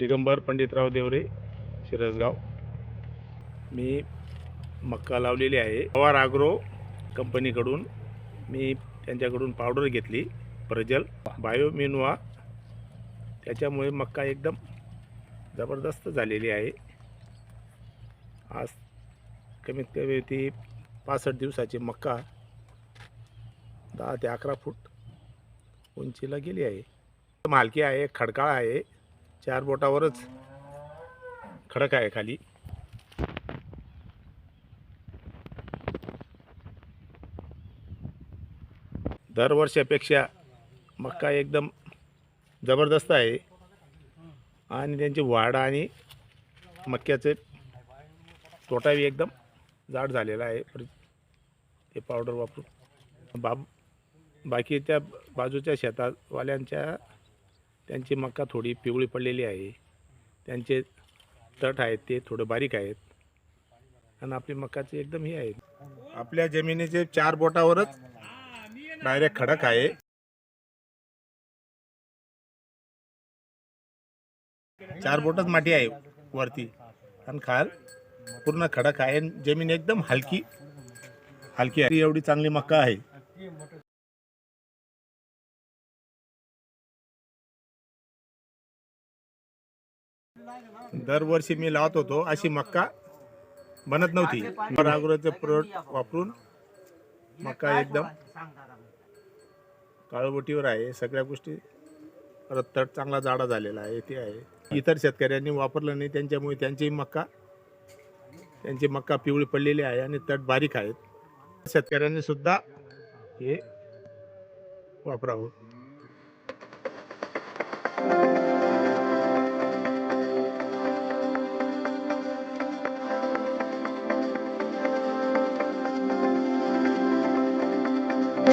दिगंबर पंडितराव देवरे शिरसगाव. मी मक्का लावलेली आहे. पवार आग्रो कंपनीकडून मी त्यांच्याकडून पावडर घेतली प्रजल बायोमिनवा त्याच्यामुळे मक्का एकदम जबरदस्त झालेली आहे. आज कमीत कमी ती पासष्ट दिवसाची मक्का दहा ते अकरा फूट उंचीला गेली आहे. मालकी आहे खडकाळ आहे. चार बोटावरच. खडक आहे खाली. दरवर्षापेक्षा मक्का एकदम जबरदस्त आहे. आणि त्यांची वाढ आणि मक्याचे तोटाही एकदम जाड झालेला आहे. पर- ते पावडर वापरून. बाब बाकी त्या बाजूच्या शेतावाल्यांच्या त्यांची मका थोडी पिवळी पडलेली आहे. त्यांचे तट आहेत ते थोडे बारीक आहेत. आणि आपली मक्काची एकदम ही आहे आपल्या जमिनीचे चार बोटावरच डायरेक्ट खडक आहे. चार बोटच माती आहे वरती. आणि खाल पूर्ण खडक आहे. आणि जमीन एकदम हलकी. हलकी आहे. एवढी चांगली मक्का आहे. दरवर्षी मी लावत होतो अशी मक्का बनत नव्हती. रागुराचे प्रोडक्ट वापरून मक्का एकदम काळबोटीवर आहे. सगळ्या गोष्टी परत तट चांगला जाडा झालेला आहे ते आहे. इतर शेतकऱ्यांनी वापरलं नाही त्यांच्यामुळे त्यांची मक्का त्यांची मक्का पिवळी पडलेली आहे आणि तट बारीक आहेत. शेतकऱ्यांनी सुद्धा हे वापरावं.